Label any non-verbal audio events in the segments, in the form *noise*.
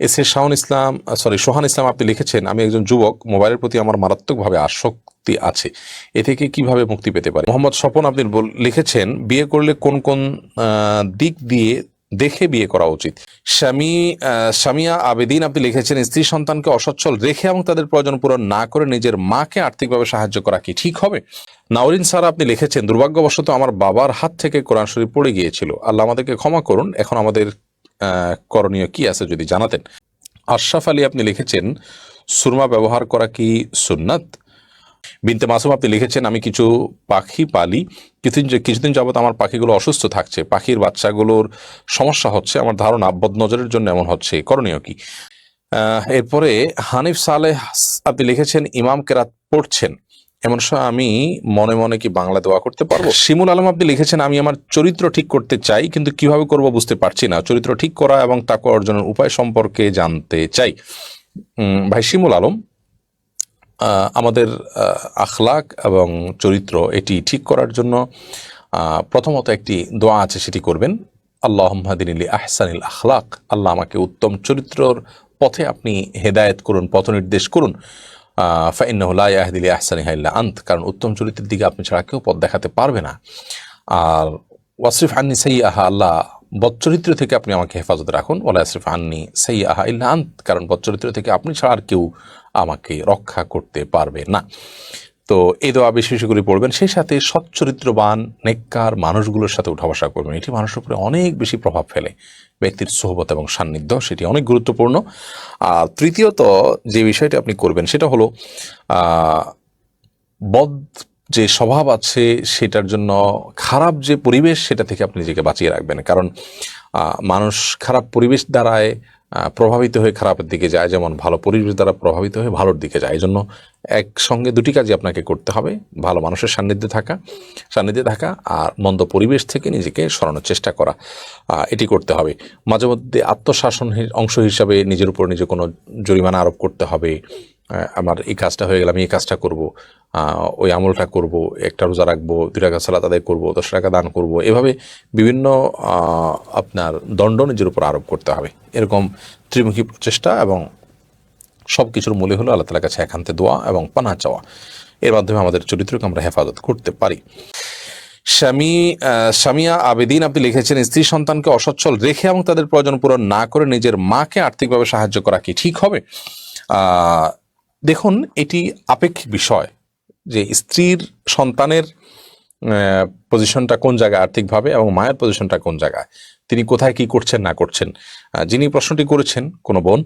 S A Shahan Islam sorry সোহান ইসলাম আপনি লিখেছেন, আমি একজন যুবক, মোবাইলের প্রতি আমার মারাত্মকভাবে আসক্তি আছে। এ থেকে কীভাবে মুক্তি পেতে পারি? মোহাম্মদ স্বপন আপনি লিখেছেন, বিয়ে করলে কোন কোন দিক দিয়ে দেখে বিয়ে করা উচিত? স্বামী স্বামীয়া আবেদিন আপনি লিখেছেন, স্ত্রী সন্তানকে অসচ্ছল রেখে এবং তাদের প্রয়োজন পূরণ না করে নিজের মাকে আর্থিকভাবে সাহায্য করা কি ঠিক হবে? নাওরিন স্যার আপনি লিখেছেন, দুর্ভাগ্যবশত আমার বাবার হাত থেকে কোরআন শরীফ পড়ে গিয়েছিল। আল্লাহ আমাদেরকে ক্ষমা করুন, এখন আমাদের করণীয় কি আছে যদি জানাতেন? আশরাফ আলী আপনি লিখেছেন, সুরমা ব্যবহার করা কি সুন্নাত? বিনতে মাসুম আপনি লিখেছেন, আমি কিছু পাখি পালি। কিছুদিন কিছুদিন যাবত আমার পাখিগুলো অসুস্থ থাকছে। পাখির বাচ্চাগুলোর সমস্যা হচ্ছে, আমার ধারণা আব্বদ বদনজরের জন্য এমন হচ্ছে। করণীয় কি? এরপরে হানিফ সালেহ আপনি লিখেছেন, ইমাম কেরাত পড়ছেন। এমন সময় আমি মনে মনে কি বাংলা দোয়া করতে পারব? *laughs* শিমুল আলম আপনি লিখেছেন, আমি আমার চরিত্র ঠিক করতে চাই, কিন্তু কীভাবে করব বুঝতে পারছি না। চরিত্র ঠিক করা এবং তাকে অর্জনের উপায় সম্পর্কে জানতে চাই। ভাই শিমুল আলম আমাদের আখলাক এবং চরিত্র এটি ঠিক করার জন্য প্রথমত একটি দোয়া আছে, সেটি করবেন। আল্লাহ হাদিনিলি আহসানিল আখলাক। আল্লাহ আমাকে উত্তম চরিত্রর পথে আপনি হেদায়েত করুন পথ নির্দেশ করুন। আন্ত। কারণ উত্তম চরিত্রের দিকে আপনি ছাড়া কেউ পথ দেখাতে পারবে না। আর ওয়াসিফ আন্নি সাই আহা আল্লাহ বচ্চরিত্র থেকে আপনি আমাকে হেফাজত রাখুন। ওলা আসরিফ আন্নি সাই আহা ইল্লা আন্ত। কারণ বচ্চরিত্র থেকে আপনি ছাড়া আর কেউ আমাকে রক্ষা করতে পারবে না। তো এই দোয়া বেশি বেশি করে পড়বেন। সেই সাথে সচ্চরিত্রবান, নেককার মানুষগুলোর সাথে উঠা বসা করবেন। এটি মানুষের উপরে অনেক বেশি প্রভাব ফেলে। ব্যক্তির সোহবত এবং সান্নিধ্য, সেটি অনেক গুরুত্বপূর্ণ। আর তৃতীয়ত যে বিষয়টি আপনি করবেন, সেটা হলো বদ যে স্বভাব আছে, সেটার জন্য খারাপ যে পরিবেশ, সেটা থেকে আপনি নিজেকে বাঁচিয়ে রাখবেন। কারণ মানুষ খারাপ পরিবেশ দ্বারায় প্রভাবিত হয়ে খারাপের দিকে যায়, যেমন ভালো পরিবেশ দ্বারা প্রভাবিত হয়ে ভালোর দিকে যায়। এই জন্য একসঙ্গে দুটি কাজই আপনাকে করতে হবে, ভালো মানুষের সান্নিধ্যে থাকা সান্নিধ্যে থাকা আর মন্দ পরিবেশ থেকে নিজেকে সরানোর চেষ্টা করা এটি করতে হবে। মাঝে মধ্যে আত্মশাসন অংশ হিসাবে নিজের উপর নিজে কোনো জরিমানা আরোপ করতে হবে আমার এই কাজটা হয়ে গেলে আমি এই কাজটা করব ওই আমলটা করব, একটা রোজা রাখব, দুই টাকা সালাত আদায় করব, দশ টাকা দান করব, এভাবে বিভিন্ন আপনার দণ্ড নিজের উপর আরোপ করতে হবে। এরকম ত্রিমুখী প্রচেষ্টা এবং সব কিছুর মূলে হলো আল্লাহ তালার কাছে একান্তে দোয়া এবং পানা চাওয়া। এর মাধ্যমে আমাদের চরিত্রকে আমরা হেফাজত করতে পারি। স্বামী স্বামীয়া আবেদিন আপনি লিখেছেন, স্ত্রী সন্তানকে অসচ্ছল রেখে এবং তাদের প্রয়োজন পূরণ না করে নিজের মাকে আর্থিকভাবে সাহায্য করা কি ঠিক হবে? দেখুন এটি আপেক্ষিক বিষয় যে স্ত্রীর সন্তানের পজিশনটা কোন জায়গায় আর্থিকভাবে এবং মায়ের পজিশনটা কোন জায়গায়? তিনি কোথায় কি করছেন না করছেন? যিনি প্রশ্নটি করেছেন কোনো বোন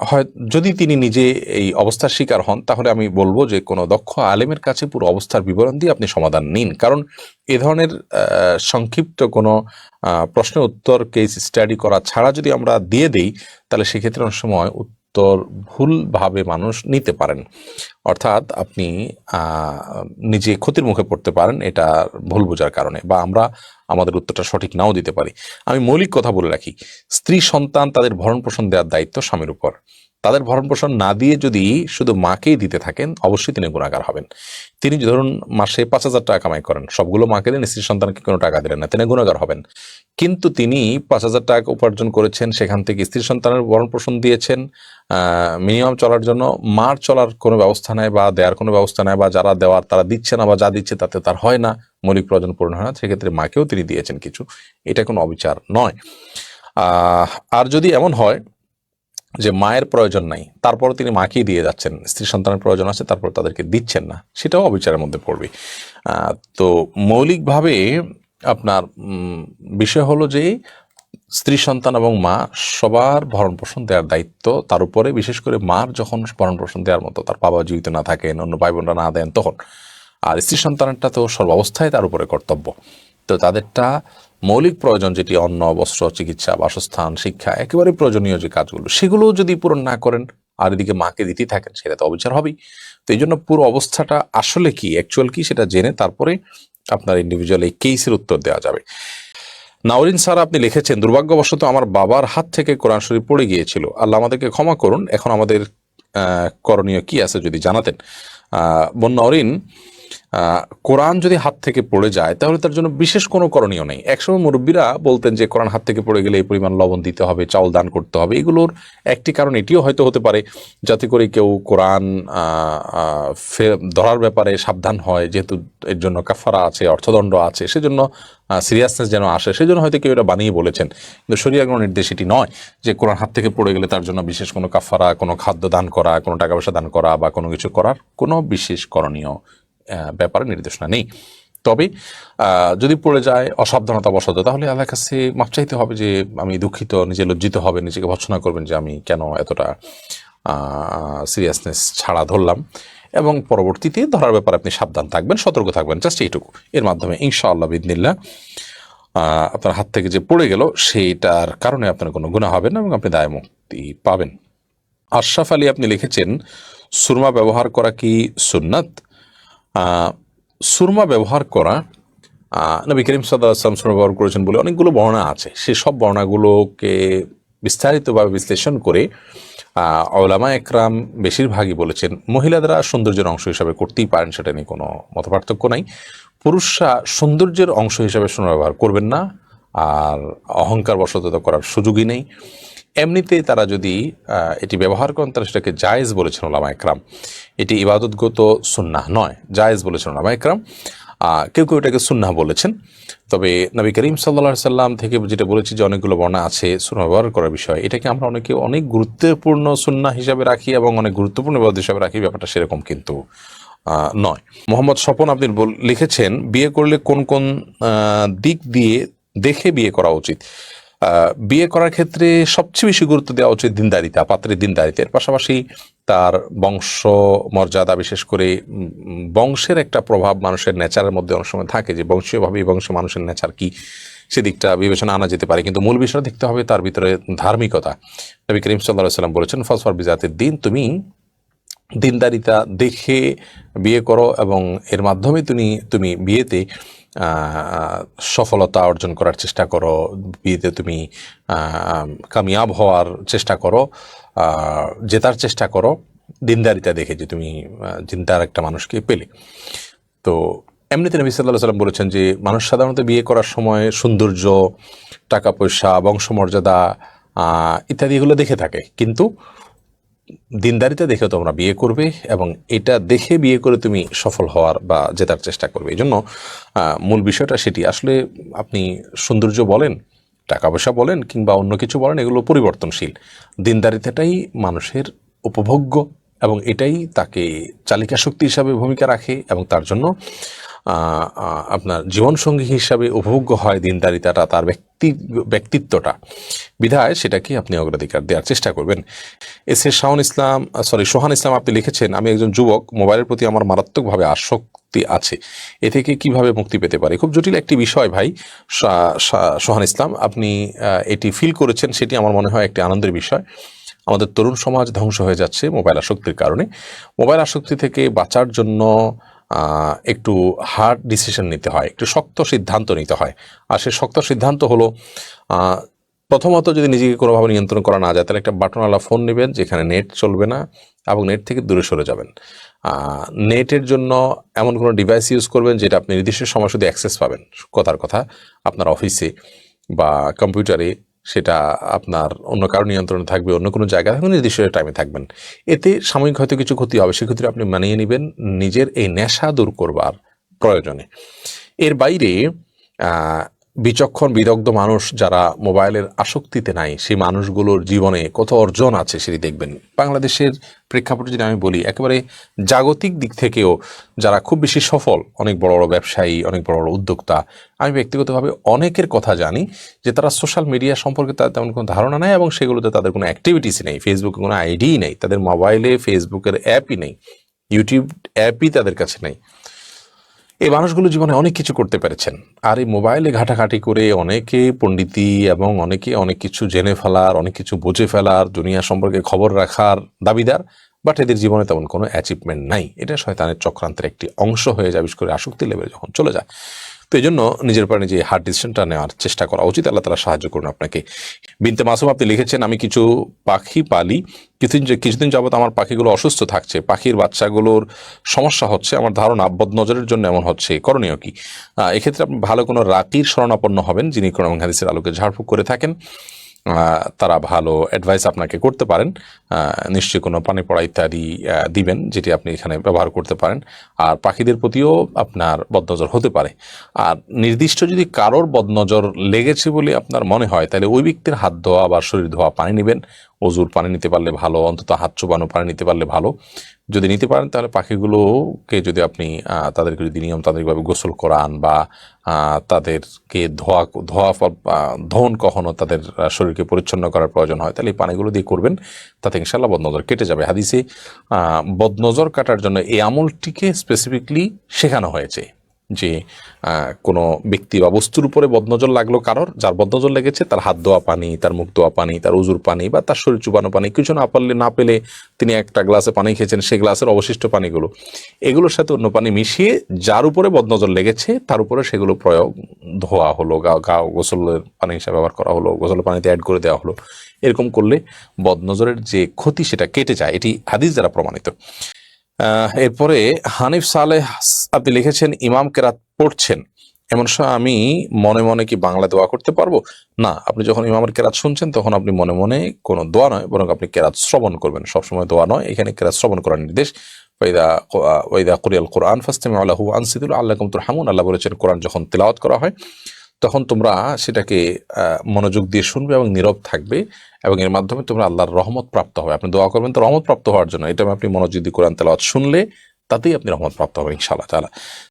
হয় যদি তিনি নিজে এই অবস্থার শিকার হন তাহলে আমি বলব যে কোনো দক্ষ আলেমের কাছে পুরো অবস্থার বিবরণ দিয়ে আপনি সমাধান নিন। কারণ এ ধরনের সংক্ষিপ্ত কোনো আহ, প্রশ্নের উত্তর কেস স্টাডি করা ছাড়া যদি আমরা দিয়ে দেই তাহলে সেক্ষেত্রে অনেক সময় উত্তর ভুলভাবে মানুষ নিতে পারেন। অর্থাৎ আপনি নিজে ক্ষতির মুখে পড়তে পারেন, এটা ভুল বোঝার কারণে বা আমরা আমাদের উত্তরটা সঠিক নাও দিতে পারি। আমি মৌলিক কথা বলে রাখি, স্ত্রী সন্তান তাদের ভরণ পোষণ দেওয়ার দায়িত্ব স্বামীর উপর। তাদের ভরণ পোষণ না দিয়ে যদি শুধু মাকেই দিতে থাকেন, অবশ্যই তিনি গুণাগার হবেন। তিনি ধরুন মাসে পাঁচ হাজার টাকা কামাই করেন, সবগুলো মাকে দেন স্ত্রী সন্তানকে কোনো টাকা দিলেন না, তিনি গুণাগার হবেন। কিন্তু তিনি পাঁচ হাজার টাকা উপার্জন করেছেন, সেখান থেকে স্ত্রী সন্তানের ভরণ পোষণ দিয়েছেন মিনিমাম চলার জন্য মার চলার কোনো ব্যবস্থা নেয় বা দেওয়ার কোনো ব্যবস্থা নেয় বা যারা দেওয়ার তারা দিচ্ছে না বা যা দিচ্ছে তাতে তার হয় না, মৌলিক প্রয়োজন পূরণ হয় না, সেক্ষেত্রে মাকেও তিনি দিয়েছেন কিছু। এটা কোনো অবিচার নয়। আর যদি এমন হয় যে মায়ের প্রয়োজন নাই তারপর তিনি মাকেই দিয়ে যাচ্ছেন, স্ত্রী সন্তানের প্রয়োজন আছে, তারপর তাদেরকে দিচ্ছেন না, সেটাও অবিচারের মধ্যে পড়বে। তো মৌলিকভাবে আপনার বিষয় হলো যে স্ত্রী সন্তান এবং মা সবার ভরণ পোষণ দেওয়ার দায়িত্ব, তার উপরে বিশেষ করে মার যখন ভরণ পোষণ দেওয়ার মতো তার বাবা জীবিত না থাকেন, অন্য ভাই বোনরা না দেন, তখন। আর স্ত্রী সন্তানেরটা তো সর্বাবস্থায় তার উপরে কর্তব্য। তো তাদেরটা মৌলিক প্রয়োজন যেটি অন্ন বস্ত্র চিকিৎসা বাসস্থান শিক্ষা একেবারে প্রয়োজনীয় যে কাজগুলো সেগুলো যদি পূরণ না করেন আর এদিকে মাকে দিতেই থাকেন সেটা তো অবিচার হবেই। তো এই জন্য পুরো অবস্থাটা আসলে কি অ্যাকচুয়াল কি সেটা জেনে তারপরে আপনার ইন্ডিভিজুয়াল এই কেসের উত্তর দেওয়া যাবে। নাওরিন স্যার আপনি লিখেছেন দুর্ভাগ্যবশত আমার বাবার হাত থেকে কোরআন শরীফ পড়ে গিয়েছিল। আল্লাহ আমাদেরকে ক্ষমা করুন। এখন আমাদের করণীয় কি আছে যদি জানাতেন? বোন নাওরিন আহ, কোরআন যদি হাত থেকে পড়ে যায়, তাহলে তার জন্য বিশেষ কোনো করণীয় নেই। একসময় মুরব্বীরা বলতেন যে, কোরআন হাত থেকে পড়ে গেলে এই পরিমাণ লবণ দিতে হবে, চাউল দান করতে হবে। এগুলোর একটি কারণ এটিও হয়তো হতে পারে, যাতে করে কেউ কোরআন ধরার ব্যাপারে সাবধান হয়, যেহেতু এর জন্য কাফারা আছে, অর্থদণ্ড আছে, সেজন্য সিরিয়াসনেস যেন আসে, সেজন্য হয়তো কেউ এটা বানিয়ে বলেছেন। কিন্তু শরিয়া কোনো নির্দেশ এটি নয় যে, কোরআন হাত থেকে পড়ে গেলে তার জন্য বিশেষ কোনো কাফারা কোনো খাদ্য দান করা, কোনো টাকা পয়সা দান করা বা কোনো কিছু করার কোনো বিশেষ করণীয় ব্যাপারে নির্দেশনা নেই। তবে যদি পড়ে যায় অসাবধানতা বশত তাহলে আল্লাহর কাছে মাপ চাইতে হবে যে আমি দুঃখিত, নিজে লজ্জিত হবে, নিজেকে ভৎসনা করবেন যে আমি কেন এতটা সিরিয়াসনেস ছাড়া ধরলাম। এবং পরবর্তীতে ধরার ব্যাপারে আপনি সাবধান থাকবেন, সতর্ক থাকবেন, জাস্ট এইটুকু। এর মাধ্যমে ইনশাআল্লাহ বিদিনিল্লা আপনার হাত থেকে যে পড়ে গেল, সেইটার কারণে আপনার কোনো গুণা হবে না এবং আপনি দায় মুক্তি পাবেন। আশরাফ আলী আপনি লিখেছেন, সুরমা ব্যবহার করা কি সুন্নাত? সুরমা ব্যবহার করা নবী করিম সাদা আসলাম সুরমা ব্যবহার করেছেন বলে অনেকগুলো বর্ণা আছে। সে সব বর্ণাগুলোকে বিস্তারিতভাবে বিশ্লেষণ করে ওলামা একরাম বেশিরভাগই বলেছেন, মহিলাদেরা সৌন্দর্যের অংশ হিসাবে করতেই পারেন, সেটা নিয়ে কোনো মতপার্থক্য নাই। পুরুষরা সৌন্দর্যের অংশ হিসাবে সোনা ব্যবহার করবেন না, আর অহংকার বশত করার সুযোগই নেই। এমনিতে তারা যদি এটি ব্যবহার করেন, তারা সেটাকে জায়েজ বলেছেন ওলামা একরাম। এটি ইবাদতগত সুন্নাহ নয়, জায়েজ বলেছেন ওলামা একরাম। কেউ কেউ এটাকে সুন্নাহ বলেছেন। তবে নবী করিম সাল্লা সাল্লাম থেকে যেটা বলেছি যে অনেকগুলো বর্ণা আছে সুন্নাহ ব্যবহার করার বিষয়, এটাকে আমরা অনেকে অনেক গুরুত্বপূর্ণ সুন্নাহ হিসাবে রাখি এবং অনেক গুরুত্বপূর্ণ ইবাদত হিসাবে রাখি, ব্যাপারটা সেরকম কিন্তু নয়। মোহাম্মদ স্বপন আপনি লিখেছেন, বিয়ে করলে কোন কোন দিক দিয়ে দেখে বিয়ে করা উচিত? বিয়ে করার ক্ষেত্রে সবচেয়ে বেশি গুরুত্ব দেওয়া উচিত দিনদারিতা পাত্রের দিনদারিতা। এর পাশাপাশি তার বংশ মর্যাদা বিশেষ করে বংশের একটা প্রভাব মানুষের নেচারের মধ্যে অনেক সময় থাকে যে বংশীয়ভাবে বংশে মানুষের নেচার কি, সেদিকটা বিবেচনা আনা যেতে পারে। কিন্তু মূল বিষয় দেখতে হবে তার ভিতরে ধার্মিকতা। নবী করিম সাল্লাহ সাল্লাম বলেছেন ফসফর বিজাতের দিন তুমি দিনদারিতা দেখে বিয়ে করো এবং এর মাধ্যমে তুমি তুমি বিয়েতে সফলতা অর্জন করার চেষ্টা করো, বিয়েতে তুমি কামিয়াব হওয়ার চেষ্টা করো জেতার চেষ্টা করো দিনদারিতা দেখে যে তুমি দিনদার একটা মানুষকে পেলে। তো এমনিতে নবী সাল্লাহ সাল্লাম বলেছেন যে, মানুষ সাধারণত বিয়ে করার সময় সৌন্দর্য, টাকা পয়সা, বংশমর্যাদা ইত্যাদি এগুলো দেখে থাকে। কিন্তু দিনদারিতা দেখে তোমরা বিয়ে করবে এবং এটা দেখে বিয়ে করে তুমি সফল হওয়ার বা জেতার চেষ্টা করবে। এই জন্য মূল বিষয়টা সেটি। আসলে আপনি সৌন্দর্য বলেন টাকা পয়সা বলেন কিংবা অন্য কিছু বলেন, এগুলো পরিবর্তনশীল। দিনদারিতাটাই মানুষের উপভোগ্য এবং এটাই তাকে চালিকা শক্তি হিসাবে ভূমিকা রাখে এবং তার জন্য আপনার জীবনসঙ্গী হিসাবে উপভোগ্য হয় দিনদারিতাটা, তার ব্যক্তি, ব্যক্তিত্বটা। বিধায় সেটাকে আপনি অগ্রাধিকার দেওয়ার চেষ্টা করবেন। S A Shahan Islam sorry সোহান ইসলাম আপনি লিখেছেন, আমি একজন যুবক, মোবাইলের প্রতি আমার মারাত্মকভাবে আসক্তি আছে। এ থেকে কীভাবে মুক্তি পেতে পারে? খুব জটিল একটি বিষয় ভাই সোহান ইসলাম। আপনি এটি ফিল করেছেন, সেটি আমার মনে হয় একটি আনন্দের বিষয়। আমাদের তরুণ সমাজ ধ্বংস হয়ে যাচ্ছে মোবাইল আসক্তির কারণে। মোবাইল আসক্তি থেকে বাঁচার জন্য একটু হার্ড ডিসিশন নিতে হয়, একটু শক্ত সিদ্ধান্ত নিতে হয়। আর সে শক্ত সিদ্ধান্ত হলো প্রথমত যদি নিজেকে কোনোভাবে নিয়ন্ত্রণ করা না যায়, তাহলে একটা বাটনওয়ালা ফোন নেবেন, যেখানে নেট চলবে না এবং নেট থেকে দূরে সরে যাবেন। নেটের জন্য এমন কোনো ডিভাইস ইউজ করবেন যেটা আপনি নির্দিষ্ট সময় শুধু অ্যাক্সেস পাবেন। কথার কথা, আপনার অফিসে বা কম্পিউটারে সেটা আপনার অন্য কারও নিয়ন্ত্রণে থাকবে, অন্য কোনো জায়গায় থাকবে, নির্দিষ্ট টাইমে থাকবেন। এতে সাময়িক হয়তো কিছু ক্ষতি হবে, সে সেক্ষেত্রে আপনি মানিয়ে নেবেন নিজের এই নেশা দূর করবার প্রয়োজনে। এর বাইরে বিচক্ষণ, বিদগ্ধ মানুষ যারা মোবাইলের আসক্তিতে নাই, সেই মানুষগুলোর জীবনে কত অর্জন আছে সেটি দেখবেন। বাংলাদেশের প্রেক্ষাপটে যদি আমি বলি, একেবারে জাগতিক দিক থেকেও যারা খুব বেশি সফল, অনেক বড় বড় ব্যবসায়ী, অনেক বড় বড় উদ্যোক্তা, আমি ব্যক্তিগতভাবে অনেকের কথা জানি যে তারা সোশ্যাল মিডিয়া সম্পর্কে তাদের তেমন কোনো ধারণা নেই এবং সেগুলোতে তাদের কোনো অ্যাক্টিভিটিসই নেই। ফেসবুকে কোনো আইডিই নেই, তাদের মোবাইলে ফেসবুকের অ্যাপই নেই ইউটিউব অ্যাপই তাদের কাছে নেই। এই মানুষগুলো জীবনে অনেক কিছু করতে পেরেছেন। আর এই মোবাইলে ঘাটাঘাটি করে অনেকে পণ্ডিতি এবং অনেকে অনেক কিছু জেনে ফেলার, অনেক কিছু বুঝে ফেলার, দুনিয়া সম্পর্কে খবর রাখার দাবিদার, বাট এদের জীবনে তেমন কোনো অ্যাচিভমেন্ট নাই। এটা শয়তানের চক্রান্তের একটি অংশ হয়ে যায়, বিশেষ করে আসক্তি লেভেলে যখন চলে যায়। তো এই জন্য নিজের পরে নিজে হার্ড ডিসিশনটা নেওয়ার চেষ্টা করা উচিত। আল্লাহ তালা সাহায্য করুন আপনাকে। বিনতে মাসুম আপনি লিখেছেন, আমি কিছু পাখি পালি। কিছুদিন কিছুদিন যাবত আমার পাখিগুলো অসুস্থ থাকছে। পাখির বাচ্চাগুলোর সমস্যা হচ্ছে। আমার ধারণা বদনজরের জন্য এমন হচ্ছে। করণীয় কি? এক্ষেত্রে আপনি ভালো কোনো রাকির শরণাপন্ন হবেন, যিনি কোরআন হাদিসের আলোকে ঝাড়ফুঁক করে থাকেন। তারা ভালো অ্যাডভাইস আপনাকে করতে পারেন। নিশ্চয়ই কোনো পানি পড়া ইত্যাদি দিবেন, যেটি আপনি এখানে ব্যবহার করতে পারেন। আর পাখিদের প্রতিও আপনার বদনজর হতে পারে। আর নির্দিষ্ট যদি কারোর বদনজর লেগেছে বলে আপনার মনে হয়, তাহলে ওই ব্যক্তির হাত ধোয়া বা শরীর ধোয়া, পানি নেবেন। অজুর পানি নিতে পারলে ভালো, অন্তত হাত চোবানো পানি নিতে পারলে ভালো। যদি নিতে পারেন, তাহলে পাখিগুলোকে যদি আপনি তাদেরকে যদি নিয়মতান্ত্রিকভাবে গোসল করান বা তাদেরকে ধোয়া ধোয়া ধোন কখনো তাদের শরীরকে পরিচ্ছন্ন করার প্রয়োজন হয়, তাহলে এই পানিগুলো দিয়ে করবেন, তাতে ইনশাল্লাহ বদনজর কেটে যাবে। হাদিসে বদনজর কাটার জন্য এই আমলটিকে স্পেসিফিকলি শেখানো হয়েছে। যে কোনো ব্যক্তি বা বস্তুর উপরে বদনজর লাগল কারোর, যার বদনজর লেগেছে তার হাত ধোয়া পানি, তার মুখ ধোয়া পানি, তার উজুর পানি বা তার শরীর চুবানো পানি, কিছু না পারলে, না পেলে তিনি একটা গ্লাসে পানি খেয়েছেন সেই গ্লাসের অবশিষ্ট পানিগুলো। এগুলোর সাথে অন্য পানি মিশিয়ে যার উপরে বদনজর লেগেছে, তার উপরে সেগুলো প্রয়োগ ধোয়া হলো, গা গা, গোসলের পানি হিসাবে ব্যবহার করা হলো, গোসলের পানিতে অ্যাড করে দেওয়া হলো। এরকম করলে বদনজরের যে ক্ষতি সেটা কেটে যায়, এটি হাদিস দ্বারা প্রমাণিত। এরপরে হানিফ সালেহ আপনি লিখেছেন, ইমাম কেরাত পড়ছেন। এমন সময় আমি মনে মনে কি বাংলা দোয়া করতে পারব? না, আপনি যখন ইমামের কেরাত শুনছেন, তখন আপনি মনে মনে কোনো দোয়া নয়, বরং আপনি কেরাত শ্রবণ করবেন। সবসময় দোয়া নয়, এখানে কেরাত শ্রবণ করার নির্দেশ। ওইদা ওইদা কুরিয়াল কোরআন ফাস্তেম আল্লাহু আনসিদুল আল্লাহ কমতুর হামুন আল্লাহ বলেছেন, কোরআন যখন তেলাওয়াত করা হয় তখন তোমরা সেটাকে মনোযোগ দিয়ে শুনবে এবং নীরব থাকবে এবং এর মাধ্যমে তোমরা আল্লাহর রহমত প্রাপ্ত হবে। আপনি দোয়া করবেন তো রহমত প্রাপ্ত হওয়ার জন্য। এটা আপনি মনোযোগ দিয়ে কোরআন তেলাওয়াত শুনলে তাতেই আপনি রহমত প্রাপ্ত হবে ইনশাআল্লাহ তাআলা।